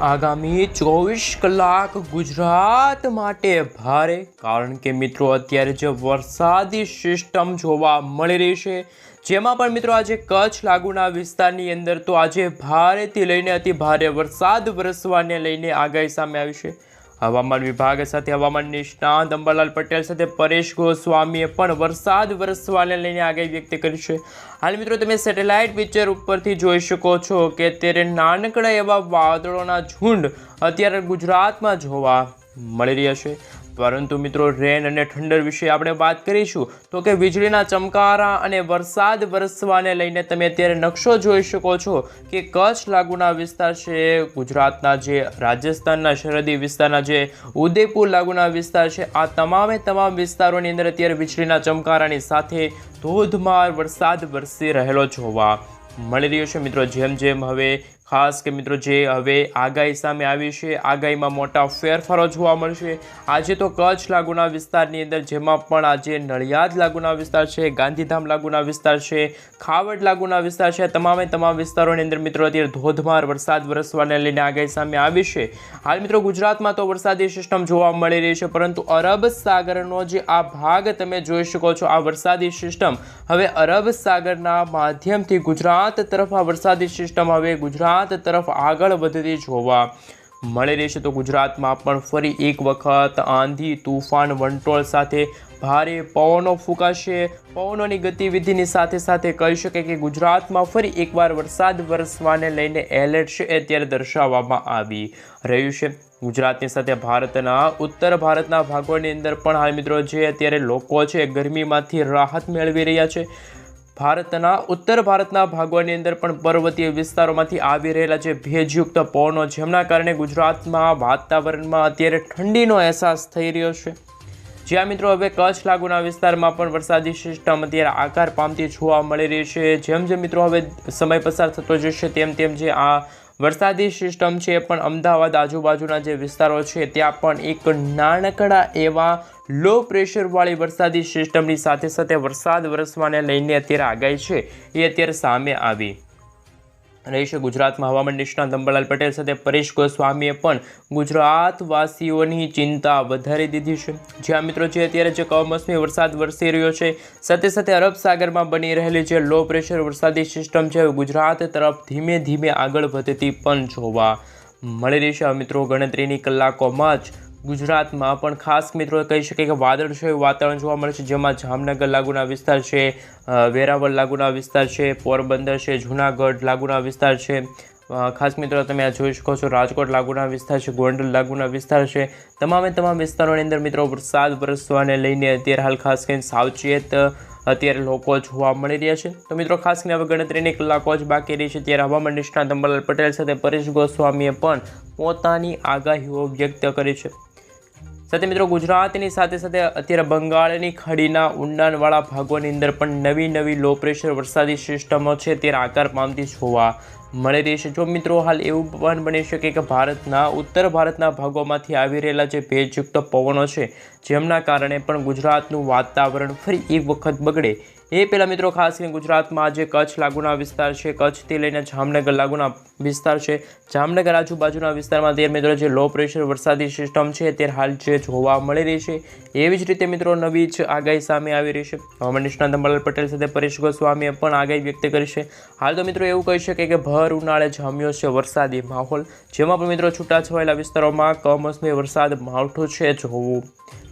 આગામી ચોવીસ કલાક ગુજરાત માટે ભારે, કારણ કે મિત્રો અત્યારે જે વરસાદી સિસ્ટમ જોવા મળી રહી છે, જેમાં પણ મિત્રો આજે કચ્છ લાગુના વિસ્તારની અંદર તો આજે ભારેથી લઈને અતિ ભારે વરસાદ વરસવાને લઈને આગાહી સામે આવી છે. હવામાન વિભાગ સાથે હવામાન નિષ્ણાંત અંબાલાલ પટેલ સાથે પરેશ ગોસ્વામીએ પણ વરસાદ વરસવાને લઈને આગાહી વ્યક્ત કરી છે. હાલ મિત્રો તમે સેટેલાઇટ પિક્ચર ઉપરથી જોઈ શકો છો કે અત્યારે નાનકડા એવા વાદળોના ઝુંડ અત્યારે ગુજરાતમાં જોવા મળી રહ્યા છે. પરંતુ મિત્રો રેન અને ઠંડર વિશે આપણે વાત કરીશું તો કે વીજળીના ચમકારા અને વરસાદ વરસવાને લઈને તમે અત્યારે નકશો જોઈ શકો છો કે કચ્છ લાગુના વિસ્તાર છે, ગુજરાતના જે રાજસ્થાનના સરહદી વિસ્તારના જે ઉદયપુર લાગુના વિસ્તાર છે, આ તમામે તમામ વિસ્તારોની અંદર અત્યારે વીજળીના ચમકારાની સાથે ધોધમાર વરસાદ વરસી રહેલો જોવા મળી રહ્યો છે. મિત્રો, જેમ જેમ હવે ખાસ કે મિત્રો જે હવે આગાહી સામે આવી છે, આગાહીમાં મોટા ફેરફારો જોવા મળશે. આજે તો કચ્છ લાગુના વિસ્તારની અંદર જેમાં પણ આજે નડિયાદ લાગુના વિસ્તાર છે, ગાંધીધામ લાગુના વિસ્તાર છે, ખાવડ લાગુના વિસ્તાર છે તમામે તમામ વિસ્તારોની અંદર મિત્રો અત્યારે ધોધમાર વરસાદ વરસવાને લઈને આગાહી સામે આવી છે. હાલ મિત્રો ગુજરાતમાં તો વરસાદી સિસ્ટમ જોવા મળી રહી છે, પરંતુ અરબ સાગરનો જે આ ભાગ તમે જોઈ શકો છો, આ વરસાદી સિસ્ટમ. હવે અરબ સાગરના માધ્યમથી ગુજરાત તરફ આ વરસાદી સિસ્ટમ હવે ગુજરાત તરફ આગળ વધતી જોવા મળી રહી છે. તો ગુજરાતમાં પણ ફરી એક વખત આંધી, તુફાન, વંટોળ સાથે ભારે પવનો ફૂંકાશે. પવનોની ગતિવિધિની સાથે સાથે કહી શકે કે ગુજરાતમાં ફરી એકવાર વરસાદ વરસવાને લઈને એલર્ટ છે અત્યારે દર્શાવવામાં આવી રહ્યું છે. ગુજરાતની સાથે ભારતના, ઉત્તર ભારતના ભાગોની અંદર પણ હાલ મિત્રો જે અત્યારે લોકો છે, ગરમીમાંથી રાહત મેળવી રહ્યા છે. ભારતના, ઉત્તર ભારતના ભાગોની અંદર પણ પર્વતીય વિસ્તારોમાંથી આવી રહેલા જે ભેજયુક્ત પવનો, જેમના કારણે ગુજરાતમાં વાતાવરણમાં અત્યારે ઠંડીનો અહેસાસ થઈ રહ્યો છે. જ્યાં મિત્રો, હવે કચ્છ લાગુના વિસ્તારમાં પણ વરસાદી સિસ્ટમ અત્યારે આકાર પામતી જોવા મળી રહી છે. જેમ જેમ મિત્રો, હવે સમય પસાર થતો જશે, તેમ તેમ જે આ વરસાદી સિસ્ટમ છે પણ અમદાવાદ આજુબાજુના જે વિસ્તારો છે, ત્યાં પણ એક નાનકડા એવા લો પ્રેશરવાળી વરસાદી સિસ્ટમની સાથે સાથે વરસાદ વરસવાને લઈને અત્યારે આગાહી છે. એ અત્યારે સામે આવી રહેશે ગુજરાતમાં હવામાન નિષ્ણાત અંબાલાલ પટેલ સાથે પરેશ ગોસ્વામીએ પણ ગુજરાતવાસીઓની ચિંતા વધારી દીધી છે. જ્યાં મિત્રો જે અત્યારે જે કમોસમી વરસાદ વરસી રહ્યો છે, સાથે સાથે અરબ સાગરમાં બની રહેલી જે લો પ્રેશર વરસાદી સિસ્ટમ છે ગુજરાત તરફ ધીમે ધીમે આગળ વધતી પણ જોવા મળી રહી છે. મિત્રો ગણતરીની કલાકોમાં જ ગુજરાતમાં પણ ખાસ મિત્રો કહી શકીએ કે વાદળછાયું વાતાવરણ જોવા મળે છે, જેમાં જામનગર લાગુના વિસ્તાર છે વેરાવળ લાગુના વિસ્તાર છે, પોરબંદર છે, જૂનાગઢ લાગુના વિસ્તાર છે. ખાસ મિત્રો તમે આ જોઈ શકો છો, રાજકોટ લાગુના વિસ્તાર છે, ગોંડલ લાગુના વિસ્તાર છે. તમામે તમામ વિસ્તારોની અંદર મિત્રો વરસાદ વરસવાને લઈને અત્યારે હાલ ખાસ કરીને સાવચેત અત્યારે લોકો જોવા મળી રહ્યા છે. તો મિત્રો ખાસ કરીને હવે ગણતરીની કલાકો જ બાકી રહી છે, ત્યારે હવામાન નિષ્ણાત અંબાલાલ પટેલ સાથે પરેશ ગોસ્વામીએ પણ પોતાની આગાહીઓ વ્યક્ત કરી છે. સાથે મિત્રો ગુજરાતની સાથે સાથે અત્યારે બંગાળની ખાડીના ઊંડાણવાળા ભાગોની અંદર પણ નવી નવી લો પ્રેશર વરસાદી સિસ્ટમો છે. તે આકાર પામતી જોવા મળી રહી છે. જો મિત્રો હાલ એવું પણ બની શકે કે ભારતના, ઉત્તર ભારતના ભાગોમાંથી આવી રહેલા જે ભેજયુક્ત પવનો છે, જેમના કારણે પણ ગુજરાતનું વાતાવરણ ફરી એક વખત બગડે એ પહેલાં મિત્રો ખાસ કરીને ગુજરાતમાં જે કચ્છ લાગુના વિસ્તાર છે. કચ્છથી લઈને જામનગર લાગુના વિસ્તાર છે. જામનગર આજુબાજુના વિસ્તારમાં અત્યારે મિત્રો જે લો પ્રેશર વરસાદી સિસ્ટમ છે અત્યારે હાલ જે જોવા મળી રહી છે. એવી જ રીતે મિત્રો નવી જ આગાહી સામે આવી રહી છે. હવામાન નિષ્ણાંત અંબાલાલ પટેલ સાથે પરેશ ગોસ્વામીએ પણ આગાહી વ્યક્ત કરી છે. હાલ તો મિત્રો એવું કહી શકે કે ભર ઉનાળે જામ્યો છે વરસાદી માહોલ, જેમાં પણ મિત્રો છૂટાછવાયેલા વિસ્તારોમાં કમોસમી વરસાદ માવઠો છે જોવું.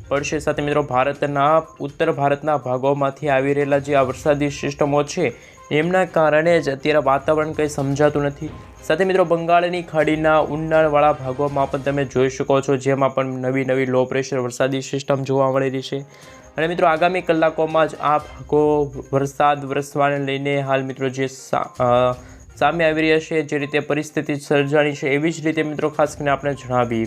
પડશે. સાથે મિત્રો, ભારતના, ઉત્તર ભારતના ભાગોમાંથી આવી રહેલા જે આ વરસાદી સિસ્ટમો છે, એમના કારણે જ અત્યારે વાતાવરણ કંઈ સમજાતું નથી. સાથે મિત્રો, બંગાળની ખાડીના ઉનાળવાળા ભાગોમાં પણ તમે જોઈ શકો છો, જેમાં પણ નવી નવી લો પ્રેશર વરસાદી સિસ્ટમ જોવા મળી રહી છે. અને મિત્રો, આગામી કલાકોમાં જ આ ભાગો વરસાદ વરસવાને લઈને હાલ મિત્રો જે સામે આવી રહ્યા છે, જે રીતે પરિસ્થિતિ સર્જાણી છે, એવી જ રીતે મિત્રો ખાસ કરીને આપણે જણાવી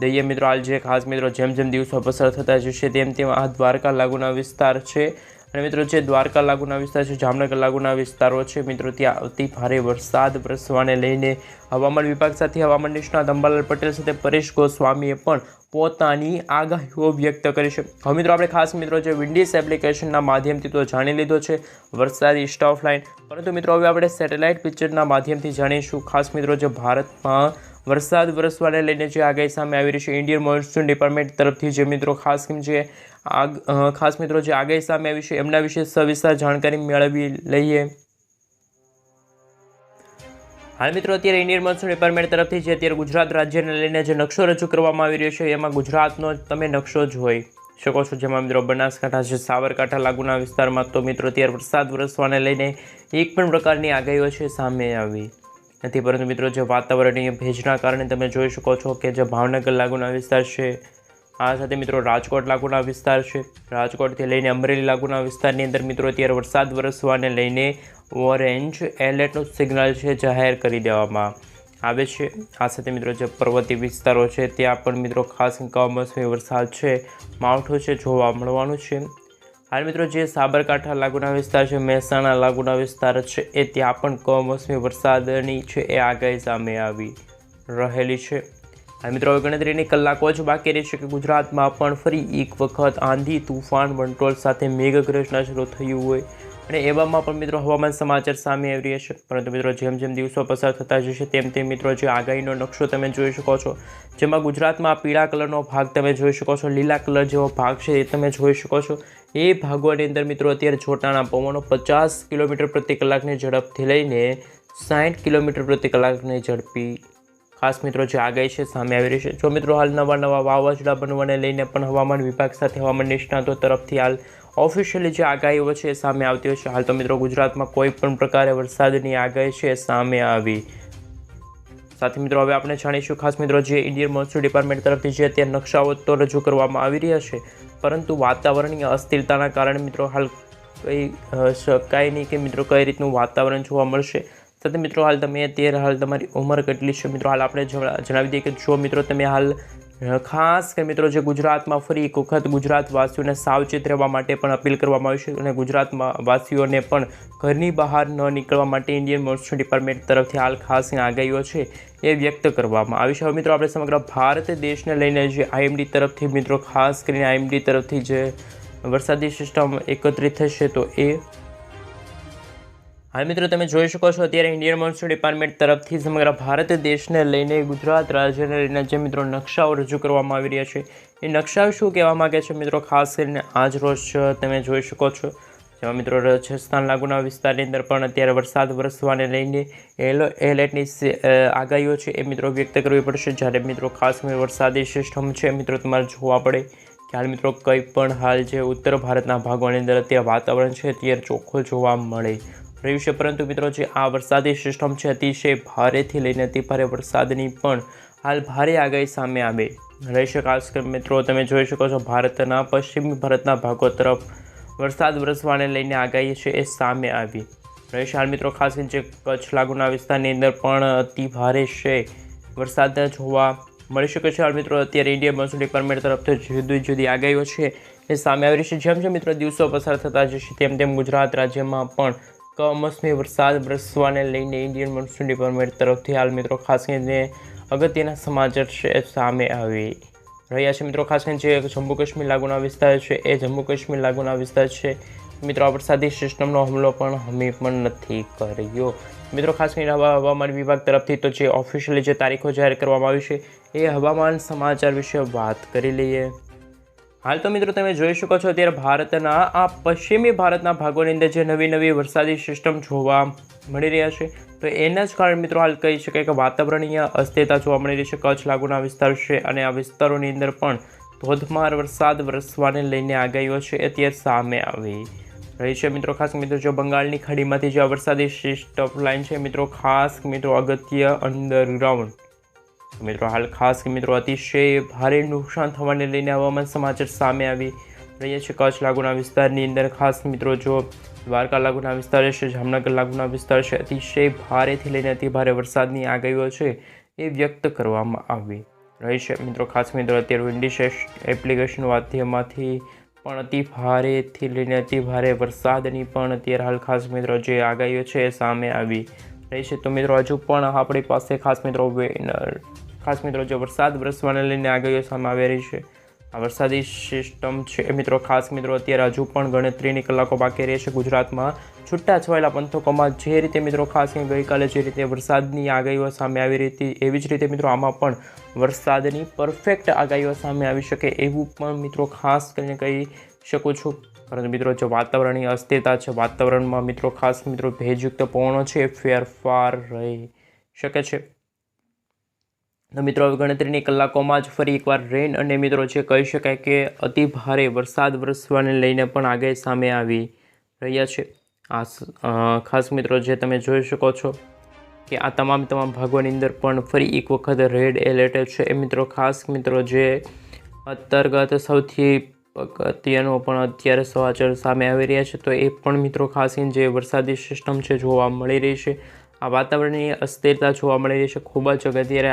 દઈએ મિત્રો, હાલ જે ખાસ મિત્રો જેમ જેમ દિવસો પસાર થતા જશે તેમ તેમ આ દ્વારકા લાગુના વિસ્તાર છે. અને મિત્રો, જે દ્વારકા લાગુના વિસ્તાર છે, જામનગર લાગુના વિસ્તારો છે, મિત્રો, ત્યાં અતિ ભારે વરસાદ વરસવાને લઈને હવામાન વિભાગ સાથે હવામાન નિષ્ણાત અંબાલાલ પટેલ સાથે પરેશ ગોસ્વામીએ પણ પોતાની આગાહીઓ વ્યક્ત કરી છે. હવે મિત્રો, આપણે ખાસ મિત્રો, જે વિન્ડીઝ એપ્લિકેશનના માધ્યમથી તો જાણી લીધો છે, વરસાદી સ્ટોફ લાઇન. પરંતુ મિત્રો, હવે આપણે સેટેલાઇટ પિક્ચરના માધ્યમથી જાણીશું ખાસ મિત્રો, જે ભારતમાં વરસાદ વરસવાને લઈને જે આગાહી સામે આવી રહી છે ઇન્ડિયન મોન્સૂન ડિપાર્ટમેન્ટ તરફથી જે મિત્રો ખાસ જે આગ ખાસ મિત્રો જે આગાહી સામે આવી છે, એમના વિશે સવિસ્તાર જાણકારી મેળવી લઈએ. હાલ મિત્રો, અત્યારે ઇન્ડિયન મોન્સૂન ડિપાર્ટમેન્ટ તરફથી જે અત્યારે ગુજરાત રાજ્યને લઈને જે નકશો રજૂ કરવામાં આવી રહ્યો છે, એમાં ગુજરાતનો તમે નકશો જોઈ શકો છો. જેમાં મિત્રો બનાસકાંઠા છે, સાબરકાંઠા, લાગુના વિસ્તારમાં તો મિત્રો અત્યારે વરસાદ વરસવાને લઈને એક પણ પ્રકારની આગાહીઓ છે, સામે આવી. નથી, પરંતુ મિત્રો, જે વાતાવરણીય ભેજના કારણે તમે જોઈ શકો છો કે જે ભાવનગર લાગુના વિસ્તાર છે, આ સાથે મિત્રો રાજકોટ લાગુના વિસ્તાર છે. રાજકોટથી લઈને અમરેલી લાગુના વિસ્તારની અંદર મિત્રો, અત્યારે વરસાદ વરસવાને લઈને ઓરેન્જ એલર્ટનું સિગ્નલ છે જાહેર કરી દેવામાં આવે છે. આ સાથે મિત્રો, જે પર્વતીય વિસ્તારો છે, ત્યાં પણ મિત્રો ખાસ કમોસમી વરસાદ છે, માવઠું છે, જોવા મળવાનું છે. હાલ મિત્રો જે સાબરકાંઠા લાગુના વિસ્તાર છે, મહેસાણા લાગુના વિસ્તાર છે, એ ત્યાં પણ કમોસમી વરસાદની છે, એ આગાહી સામે આવી રહેલી છે. હાલ મિત્રો હવે ગણતરીની કલાકો જ બાકી રહી છે કે ગુજરાતમાં પણ ફરી એક વખત આંધી તુફાન વંટોળ સાથે મેઘગર્જના શરૂ થયું હોય અને એવામાં પણ મિત્રો હવામાન સમાચાર સામે આવી રહ્યા છે. પરંતુ મિત્રો જેમ જેમ દિવસો પસાર થતા જશે, તેમ તેમ મિત્રો જે આગાહીનો નકશો તમે જોઈ શકો છો, જેમાં ગુજરાતમાં પીળા કલરનો ભાગ તમે જોઈ શકો છો, લીલા કલર જેવો ભાગ છે, એ તમે જોઈ શકો છો. એ ભાગોની અંદર મિત્રો અત્યારે છોટાના પવનો પચાસ કિલોમીટર પ્રતિ કલાકની ઝડપથી લઈને સાઠ કિલોમીટર પ્રતિ કલાકની ઝડપી ખાસ મિત્રો જે આગાહી છે સામે આવી રહી છે. જો મિત્રો હાલ નવા નવા વાવાઝોડા બનવાને લઈને પણ હવામાન વિભાગ સાથે હવામાન નિષ્ણાતો તરફથી હાલ ઓફિશિયલી જે આગાહીઓ છે એ સામે આવતી હોય છે. હાલ તો મિત્રો ગુજરાતમાં કોઈ પણ પ્રકારે વરસાદની આગાહી છે સામે આવી સાથે મિત્રો હવે આપણે જાણીશું ખાસ મિત્રો જે ઇન્ડિયન મોન્સૂન ડિપાર્ટમેન્ટ તરફથી જે અત્યારે નકશાઓ તો રજૂ કરવામાં આવી રહ્યા છે. પરંતુ વાતાવરણીય અસ્થિરતાના કારણે મિત્રો હાલ કંઈ શકાય નહીં કે મિત્રો કઈ રીતનું વાતાવરણ જોવા મળશે. સાથે મિત્રો હાલ તમે અત્યારે હાલ તમારી ઉંમર કેટલી છે? મિત્રો હાલ આપણે જણાવી દઈએ કે જો મિત્રો તમે હાલ ખાસ કે મિત્રો જે ગુજરાતમાં ફરી એક વખત ગુજરાતવાસીઓને સાવચેત રહેવા માટે પણ અપીલ કરવામાં આવી છે અને ગુજરાતમાં વાસીઓને પણ ઘરની બહાર ન નીકળવા માટે ઇન્ડિયન મોન્સૂન ડિપાર્ટમેન્ટ તરફથી હાલ ખાસ આગાહીઓ છે એ વ્યક્ત કરવામાં આવી છે. હવે મિત્રો આપણે સમગ્ર ભારત દેશને લઈને જે આઈએમડી તરફથી મિત્રો ખાસ કરીને આઈએમડી તરફથી જે વરસાદી સિસ્ટમ એકત્રિત થશે તો એ હાલ મિત્રો તમે જોઈ શકો છો અત્યારે ઇન્ડિયન મોન્સ્યુ ડિપાર્ટમેન્ટ તરફથી સમગ્ર ભારત દેશને લઈને ગુજરાત રાજ્યને લઈને જે મિત્રો નકશાઓ રજૂ કરવામાં આવી રહ્યા છે, એ નકશાઓ શું કહેવા માગે છે મિત્રો? ખાસ કરીને આજ રોજ તમે જોઈ શકો છો, જેમાં મિત્રો રાજસ્થાન લાગુના વિસ્તારની અંદર પણ અત્યારે વરસાદ વરસવાને લઈને એલો એલર્ટની આગાહીઓ છે એ મિત્રો વ્યક્ત કરવી પડશે. જ્યારે મિત્રો ખાસ વરસાદી સિસ્ટમ છે, મિત્રો તમારે જોવા પડે કે હાલ મિત્રો કંઈ પણ હાલ જે ઉત્તર ભારતના ભાગોની અંદર અત્યારે વાતાવરણ છે, અત્યારે ચોખ્ખું જોવા મળે રહ્યું છે. પરંતુ મિત્રો, જે આ વરસાદી સિસ્ટમ છે, અતિશય ભારેથી લઈને અતિ ભારે વરસાદની પણ હાલ ભારે આગાહી સામે આવે રહેશે ખાસ કરીને મિત્રો, તમે જોઈ શકો છો, ભારતના પશ્ચિમી ભારતના ભાગો તરફ વરસાદ વરસવાને લઈને આગાહી છે એ સામે આવી રહેશે હાલ મિત્રો, ખાસ કરીને જે કચ્છ લાગુના વિસ્તારની અંદર પણ અતિ ભારે છે વરસાદ જોવા મળી શકે છે. હાલ મિત્રો, અત્યારે ઇન્ડિયન મોન્સૂન ડિપાર્ટમેન્ટ તરફથી જુદી જુદી આગાહીઓ છે એ સામે આવી રહી છે. જેમ જેમ મિત્રો, દિવસો પસાર થતા જશે, તેમ તેમ ગુજરાત રાજ્યમાં પણ કમોસમી વરસાદ વરસવાને લઈને ઇન્ડિયન મોન્સૂન ડિપાર્ટમેન્ટ તરફથી હાલ મિત્રો ખાસ કરીને અગત્યના સમાચાર છે સામે આવી રહ્યા છે. મિત્રો ખાસ કરીને જે જમ્મુ કાશ્મીર લાગુના વિસ્તાર છે, એ જમ્મુ કાશ્મીર લાગુના વિસ્તાર છે. મિત્રો આ વરસાદી સિસ્ટમનો હુમલો પણ હમી પણ નથી કર્યો. મિત્રો ખાસ કરીને હવા હવામાન વિભાગ તરફથી તો જે ઓફિશિયલી જે તારીખો જાહેર કરવામાં આવી છે, એ હવામાન સમાચાર વિશે વાત કરી લઈએ. હાલ તો મિત્રો તમે જોઈ શકો છો અત્યારે ભારતના આ પશ્ચિમી ભારતના ભાગોની અંદર જે નવી નવી વરસાદી સિસ્ટમ જોવા મળી રહ્યા છે, તો એના જ કારણે મિત્રો હાલ કહી શકાય કે વાતાવરણીય અસ્થિરતા જોવા મળી રહી છે, કચ્છ લાગુના વિસ્તાર છે અને આ વિસ્તારોની અંદર પણ ધોધમાર વરસાદ વરસવાને લઈને આગાહીઓ છે અત્યારે સામે આવી રહી છે. મિત્રો, ખાસ મિત્રો, જો બંગાળની ખાડીમાંથી જે વરસાદી સિસ્ટમ લાઈન છે, મિત્રો, ખાસ મિત્રો, અગત્ય અંડરગ્રાઉન્ડ મિત્રો, હાલ ખાસ કે મિત્રો, અતિશય ભારે નુકસાન થવાને લઈને હવામાન સમાચાર સામે આવી રહ્યા છે. કચ્છ લાગુના વિસ્તારની અંદર ખાસ મિત્રો, જો દ્વારકા લાગુના વિસ્તાર છે, જામનગર લાગુના વિસ્તાર છે, અતિશય ભારેથી લઈને અતિ ભારે વરસાદની આગાહીઓ છે એ વ્યક્ત કરવામાં આવી રહી છે. મિત્રો, ખાસ મિત્રો, અત્યારે વિન્ડીશેસ એપ્લિકેશન માધ્યમમાંથી પણ અતિ ભારેથી લઈને અતિ ભારે વરસાદની પણ અત્યારે હાલ ખાસ મિત્રો, જે આગાહીઓ છે એ સામે આવી રહી છે તો મિત્રો, હજુ પણ આપણી પાસે ખાસ મિત્રો ખાસ મિત્રો જે વરસાદ વરસવાને લઈને આગાહીઓ સામે આવી રહી છે. આ વરસાદી સિસ્ટમ છે મિત્રો, ખાસ મિત્રો, અત્યારે હજુ પણ ગણતરીની કલાકો બાકી રહે છે ગુજરાતમાં. છૂટા છવાયેલા પંથકોમાં જે રીતે મિત્રો, ખાસ ગઈકાલે જે રીતે વરસાદની આગાહીઓ સામે આવી રહી એવી જ રીતે મિત્રો, આમાં પણ વરસાદની પરફેક્ટ આગાહીઓ સામે આવી શકે એવું પણ મિત્રો ખાસ કરીને કહી શકું છું. પરંતુ મિત્રો, જે વાતાવરણની અસ્થિરતા છે, વાતાવરણમાં મિત્રો, ખાસ મિત્રો, ભેજયુક્ત પવનો છે ફેરફાર રહી શકે છે. તો મિત્રો ગણતરીની કલાકોમાં જ ફરી એકવાર રેન અને મિત્રો, જે કહી શકાય કે અતિ ભારે વરસાદ વરસવાને લઈને પણ આગળ સામે આવી રહ્યા છે. આ ખાસ મિત્રો, જે તમે જોઈ શકો છો કે આ તમામ તમામ ભાગોની અંદર પણ ફરી એક વખત રેડ એલર્ટ છે. એ મિત્રો, ખાસ મિત્રો, જે અંતર્ગત સૌથી અગત્યનો પણ અત્યારે સમાચાર સામે આવી રહ્યા છે. તો એ પણ મિત્રો ખાસ કરીને જે વરસાદી સિસ્ટમ છે જોવા મળી રહી છે. આ વાતાવરણની અસ્થિરતા જોવા મળી રહી છે. ખૂબ જ અત્યારે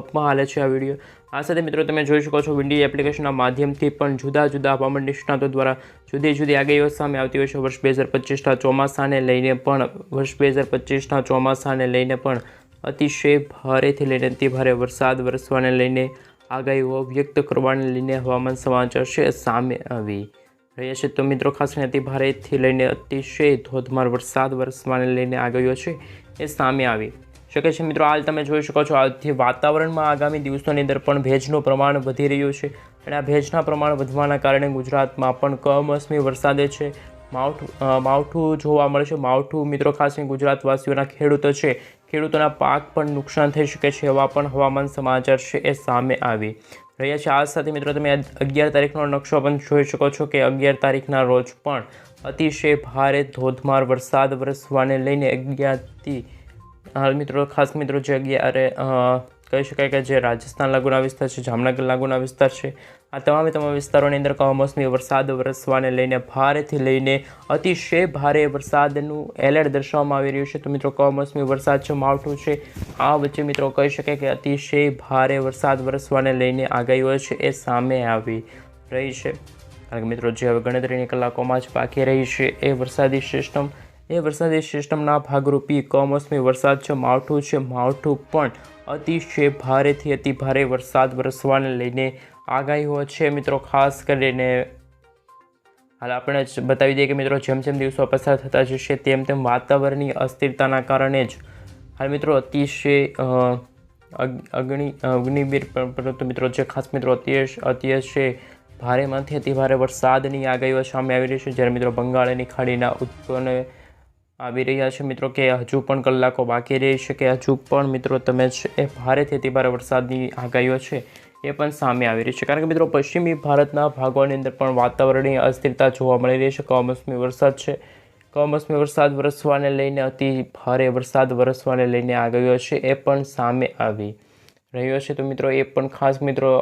અપમાં હાલે છે આ વીડિયો. આ સાથે મિત્રો તમે જોઈ શકો છો વિન્ડી એપ્લિકેશનના માધ્યમથી પણ જુદા જુદા હવામાન નિષ્ણાતો દ્વારા જુદી જુદી આગાહીઓ સામે આવતી હોય છે. વર્ષ બે હજાર પચીસના ચોમાસાને લઈને પણ, વર્ષ બે હજાર પચીસના ચોમાસાને લઈને પણ અતિશય ભારેથી લઈને અતિ ભારે વરસાદ વરસવાને લઈને આગાહીઓ વ્યક્ત કરવાને લઈને હવામાન સમાચાર છે, સામે આવી રહ્યા છે. તો મિત્રો, ખાસ કરીને અતિ લઈને અતિશય ધોધમાર વરસાદ વરસવાને લઈને આગાહીઓ છે, એ સામે આવી શકે છે. મિત્રો, હાલ તમે જોઈ શકો છો, આજથી વાતાવરણમાં આગામી દિવસોની અંદર પણ ભેજનું પ્રમાણ વધી રહ્યું છે અને આ ભેજના પ્રમાણ વધવાના કારણે ગુજરાતમાં પણ કમોસમી વરસાદે છે. માવઠું માવઠું જોવા મળે છે. માવઠું, મિત્રો, ખાસ કરીને ગુજરાતવાસીઓના ખેડૂતો છે ખેડૂતોના પાક પણ નુકસાન થઈ શકે છે એવા પણ હવામાન સમાચાર છે એ સામે આવી રહ્યા છે. આ સાથે મિત્રો તમે અગિયાર તારીખનો નકશો પણ જોઈ શકો છો કે અગિયાર તારીખના રોજ પણ અતિશય ભારે ધોધમાર વરસાદ વરસવાને લઈને અગિયારથી, હાલ મિત્રો, ખાસ મિત્રો, જે અગિયારે કહી શકાય કે જે રાજસ્થાન લાગુના વિસ્તાર છે, જામનગર લાગુના વિસ્તાર છે આ તમામે તમામ વિસ્તારોની અંદર કમોસમી વરસાદ વરસવાને લઈને ભારેથી લઈને અતિશય ભારે વરસાદનું એલર્ટ દર્શાવવામાં આવી રહ્યું છે. તો મિત્રો, કમોસમી વરસાદ છે માવઠું છે, આ વચ્ચે મિત્રો કહી શકાય કે અતિશય ભારે વરસાદ વરસવાને લઈને આગાહીઓ છે, એ સામે આવી રહી છે. કારણ કે મિત્રો, જે હવે ગણતરીની કલાકોમાં જ બાકી રહી છે, એ વરસાદી સિસ્ટમ, એ વરસાદી સિસ્ટમના ભાગરૂપી કમોસમી વરસાદ છે માવઠું છે, માવઠું પણ અતિશય ભારેથી અતિ ભારે વરસાદ વરસવાને લઈને આગાહીઓ છે મિત્રો, ખાસ કરીને હાલ આપણે જ બતાવી દઈએ કે મિત્રો, જેમ જેમ દિવસો પસાર થતા જશે, તેમ તેમ વાતાવરણની અસ્થિરતાના કારણે જ. હાલ મિત્રો, અતિશય અગ- અગ્નિ, અગ્નિવીર પરંતુ મિત્રો, જે ખાસ મિત્રો, અતિશ, અતિશય ભારેમાંથી અતિ ભારે વરસાદની આગાહીઓ સામે આવી રહી છે. જ્યારે મિત્રો, બંગાળની ખાડીના ઉત્પન્ન આવી રહ્યા છે મિત્રો કે હજુ પણ કલાકો બાકી રહી છે કે હજુ પણ મિત્રો, તમે છે એ ભારેથી અતિ ભારે વરસાદની આગાહીઓ છે. એ પણ સામે આવી રહી છે. કારણ કે મિત્રો, પશ્ચિમી ભારતના ભાગોની અંદર પણ વાતાવરણીય અસ્થિરતા જોવા મળી રહી છે. કમોસમી વરસાદ છે. કમોસમી વરસાદ વરસવાને લઈને અતિ ભારે વરસાદ વરસવાને લઈને આગાહીઓ છે. એ પણ સામે આવી રહ્યો છે. તો મિત્રો, એ પણ ખાસ મિત્રો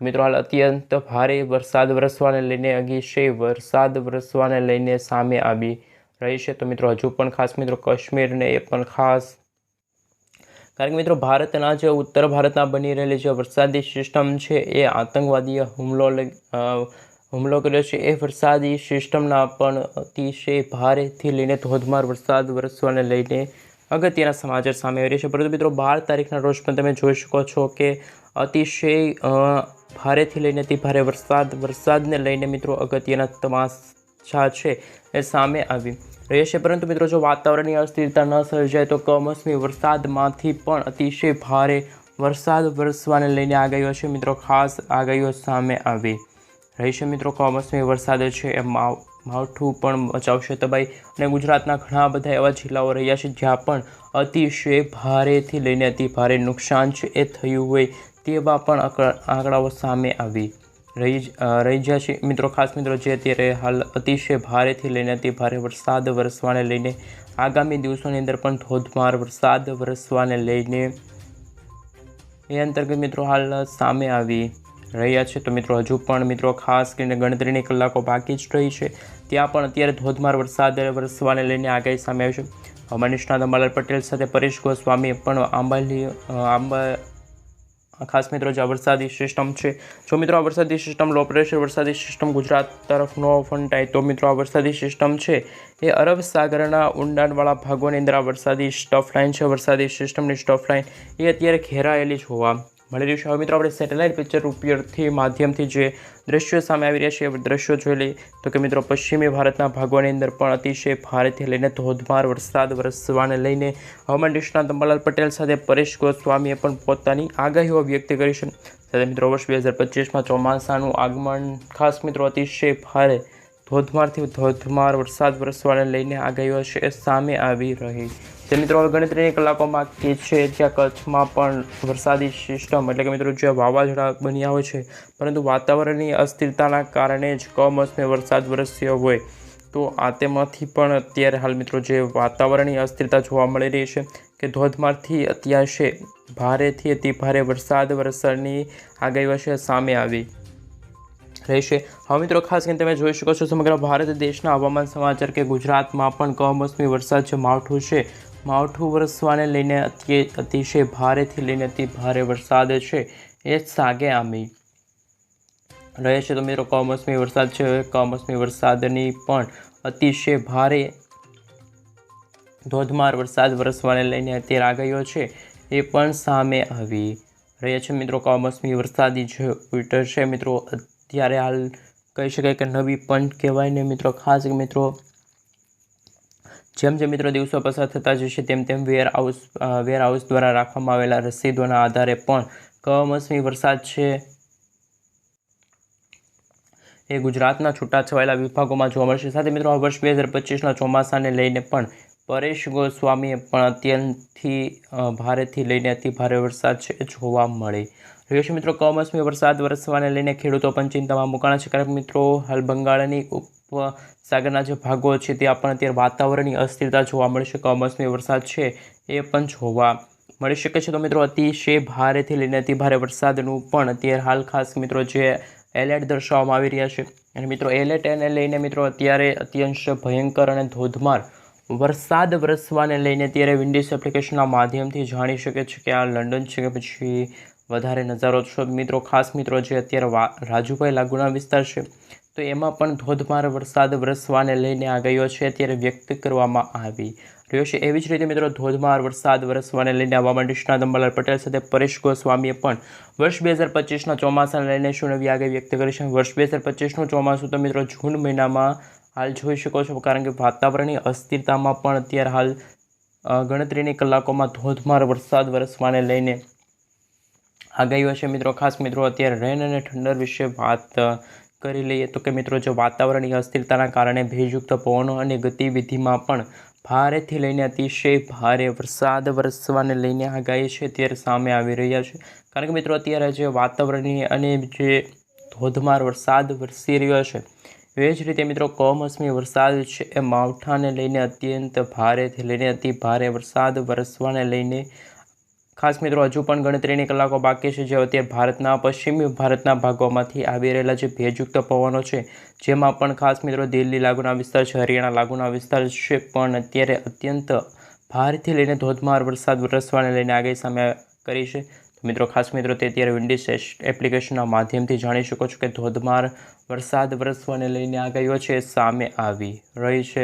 મિત્રો, હાલ અત્યંત ભારે વરસાદ વરસવાને લઈને અગીશે વરસાદ વરસવાને લઈને સામે આવી રહી છે. તો મિત્રો, હજુ પણ ખાસ મિત્રો, કાશ્મીરને એ પણ ખાસ કારણ કે મિત્રો, ભારતના જે ઉત્તર ભારતના બની રહેલી જે વરસાદી સિસ્ટમ છે, એ આતંકવાદીએ હુમલો હુમલો કર્યો છે. એ વરસાદી સિસ્ટમના પણ અતિશય ભારેથી લઈને ધોધમાર વરસાદ વરસવાને લઈને અગત્યના સમાચાર સામે આવી રહ્યા છે. પરંતુ મિત્રો, બાર તારીખના રોજ પણ તમે જોઈ શકો છો કે અતિશય ભારેથી લઈને અતિ ભારે વરસાદ, વરસાદને લઈને મિત્રો અગત્યના તમાશા છે એ સામે આવી. રહ્યા છે. પરંતુ મિત્રો, જો વાતાવરણની અસ્થિરતા ન સર્જાય, તો કમોસમી વરસાદમાંથી પણ અતિશય ભારે વરસાદ વરસવાને લઈને આગાહીઓ છે. મિત્રો, ખાસ આગાહીઓ સામે આવી રહી મિત્રો, કમોસમી વરસાદ છે એ માવ, માવઠું પણ બચાવશે તબાઈ અને ગુજરાતના ઘણા બધા એવા જિલ્લાઓ રહ્યા છે જ્યાં પણ અતિશય ભારેથી લઈને અતિ ભારે નુકસાન છે. એ થયું હોય તેવા પણ આંકડાઓ સામે આવી રહી રહી છે. મિત્રો, ખાસ મિત્રો, જે અત્યારે હાલ અતિશય ભારેથી લઈને અતિ ભારે વરસાદ વરસવાને લઈને આગામી દિવસોની અંદર પણ ધોધમાર વરસાદ વરસવાને લઈને એ અંતર્ગત મિત્રો હાલ સામે આવી રહ્યા છે. તો મિત્રો, હજુ પણ મિત્રો ખાસ કરીને ગણતરીની કલાકો બાકી જ રહી છે. ત્યાં પણ અત્યારે ધોધમાર વરસાદ વરસવાને લઈને આગાહી સામે આવી છે. નિષ્ણાત અંબાલાલ પટેલ સાથે પરેશ ગોસ્વામીએ પણ આંબાલી આંબા ખાસ મિત્રો, જે વરસાદી સિસ્ટમ છે. જો મિત્રો, આ વરસાદી સિસ્ટમ લો પ્રેશર વરસાદી સિસ્ટમ ગુજરાત તરફ ન ફંટાય તો મિત્રો, આ વરસાદી સિસ્ટમ છે એ અરબ સાગરના ઊંડાણવાળા ભાગોની અંદર આ વરસાદી સ્ટફ લાઇન છે. વરસાદી સિસ્ટમની સ્ટફ લાઇન એ અત્યારે ઘેરાયેલી જોવા મળી રહ્યું છે. હવે મિત્રો, આપણે સેટેલાઇટ પિક્ચર ઉપયોગથી માધ્યમથી જે દ્રશ્યો સામે આવી રહ્યા છે, એ દ્રશ્યો જોઈ લઈએ તો કે મિત્રો, પશ્ચિમી ભારતના ભાગોની અંદર પણ અતિશય ભારેથી લઈને ધોધમાર વરસાદ વરસવાને લઈને હવામાન નિષ્ણાત અંબાલાલ પટેલ સાથે પરેશ ગોસ્વામીએ પણ પોતાની આગાહીઓ વ્યક્ત કરી છે. સાથે મિત્રો, વર્ષ બે હજાર પચીસમાં ચોમાસાનું આગમન ખાસ મિત્રો અતિશય ભારે ધોધમારથી ધોધમાર વરસાદ વરસવાને લઈને આગાહીઓ છે સામે આવી રહી તે મિત્રો ગણતરીની કલાકોમાં કે છે જ્યાં કચ્છમાં પણ વરસાદી સિસ્ટમ એટલે કે મિત્રો, જે વાવાઝોડા બન્યા હોય છે, પરંતુ વાતાવરણની અસ્થિરતાના કારણે જ કમોસમી વરસાદ વરસ્યો હોય. તો આ તેમાંથી પણ અત્યારે હાલ મિત્રો, જે વાતાવરણની અસ્થિરતા જોવા મળી રહી છે કે ધોધમારથી અત્યારે ભારેથી અતિ ભારે વરસાદ વરસાદની આગાહી વર્ષે સામે આવી રહેશે. હવે મિત્રો, ખાસ કરીને તમે જોઈ શકો છો સમગ્ર ભારત દેશના હવામાન સમાચાર કે ગુજરાતમાં પણ કમોસમી વરસાદ જે માવઠું છે માવઠું વરસવાને લઈને અતિ, અતિશય ભારેથી લઈને અતિ ભારે વરસાદ છે. એ સાગે આમી. રહે છે તો મિત્રો કમોસમી વરસાદ છે. કમોસમી વરસાદની પણ અતિશય ભારે ધોધમાર વરસાદ વરસવાને લઈને અત્યારે આગાહીઓ છે. એ પણ સામે આવી. રહ્યા છે મિત્રો કમોસમી વરસાદી જે ટ્વિટર છે. મિત્રો અત્યારે હાલ કહી શકાય કે નવી પંચ કહેવાય ને મિત્રો. ખાસ મિત્રો જેમ જેમ મિત્રો દિવસો પસાર થતા જશે તેમ તેમ વેર હાઉસ વેર હાઉસ દ્વારા રાખવામાં આવેલા રસીદોના આધારે પણ કમોસમી વરસાદ છે. એ ગુજરાતના છૂટાછવાયેલા વિભાગોમાં જોવા મળશે. સાથે મિત્રો વર્ષ બે હજાર પચીસના ચોમાસાને લઈને પણ પરેશ ગોસ્વામીએ પણ અત્યંતથી ભારેથી લઈને અતિ ભારે વરસાદ છે જોવા મળે. રહ્યો છે મિત્રો, કમોસમી વરસાદ વરસવાને લઈને ખેડૂતો પણ ચિંતામાં મુકાણા છે. કારણ કે મિત્રો, હાલ બંગાળની ઉપસાગરના જે ભાગો છે તે પણ અત્યારે વાતાવરણની અસ્થિરતા જોવા મળશે કમોસમી વરસાદ છે એ પણ જોવા મળી શકે છે. તો મિત્રો, અતિશય ભારેથી લઈને અતિ ભારે વરસાદનું પણ અત્યારે હાલ ખાસ મિત્રો જે એલર્ટ દર્શાવવામાં આવી રહ્યા છે. અને મિત્રો એલર્ટ એને લઈને મિત્રો અત્યારે અત્યંત ભયંકર અને ધોધમાર વરસાદ વરસવાને લઈને અત્યારે વિન્ડીઝ એપ્લિકેશનના માધ્યમથી જાણી શકે છે કે આ લંડન છે કે પછી વધારે નજારો. છો મિત્રો, ખાસ મિત્રો જે અત્યારે રાજુભાઈ લાગુના વિસ્તાર છે તો એમાં પણ ધોધમાર વરસાદ વરસવાને લઈને આગાહીઓ છે, અત્યારે વ્યક્ત કરવામાં આવી રહ્યો છે. એવી જ રીતે મિત્રો, ધોધમાર વરસાદ વરસવાને લઈને હવામાન નિષ્ણાત અંબાલાલ પટેલ સાથે પરેશ ગોસ્વામીએ પણ વર્ષ બે હજાર પચીસના ચોમાસાને લઈને શું નવી આગાહી વ્યક્ત કરી છે? વર્ષ બે હજાર પચીસનું ચોમાસું તો મિત્રો, જૂન મહિનામાં હાલ જોઈ શકો છો, કારણ કે વાતાવરણની અસ્થિરતામાં પણ અત્યારે હાલ ગણતરીની કલાકોમાં ધોધમાર વરસાદ વરસવાને લઈને આગાહીઓ છે. મિત્રો, ખાસ મિત્રો, અત્યારે રેન અને ઠંડર વિશે વાત કરી લઈએ તો કે મિત્રો, જો વાતાવરણની અસ્થિરતાના કારણે ભેજયુક્ત પવનો અને ગતિવિધિમાં પણ ભારેથી લઈને અતિશય ભારે વરસાદ વરસવાને લઈને આગાહી છે, અત્યારે સામે આવી રહ્યા છે. કારણ કે મિત્રો, અત્યારે જે વાતાવરણની અને જે ધોધમાર વરસાદ વરસી રહ્યો છે, એ જ રીતે મિત્રો, કમોસમી વરસાદ છે, એ માવઠાને લઈને અત્યંત ભારેથી લઈને અતિ ભારે વરસાદ વરસવાને લઈને ખાસ મિત્રો, હજુ પણ ગણતરીની કલાકો બાકી છે. જે અત્યારે ભારતના, પશ્ચિમી ભારતના ભાગોમાંથી આવી રહેલા જે ભેજયુક્ત પવનો છે, જેમાં પણ ખાસ મિત્રો, દિલ્હી લાગુના વિસ્તાર છે, હરિયાણા લાગુના વિસ્તાર છે, પણ અત્યારે અત્યંત ભારેથી લઈને ધોધમાર વરસાદ વરસવાને લઈને આગાહી સામે કરી છે. મિત્રો, ખાસ મિત્રો, તે અત્યારે વિન્ડીઝ એપ્લિકેશનના માધ્યમથી જાણી શકો છો કે ધોધમાર વરસાદ વરસવાને લઈને આગાહીઓ છે, સામે આવી રહી છે.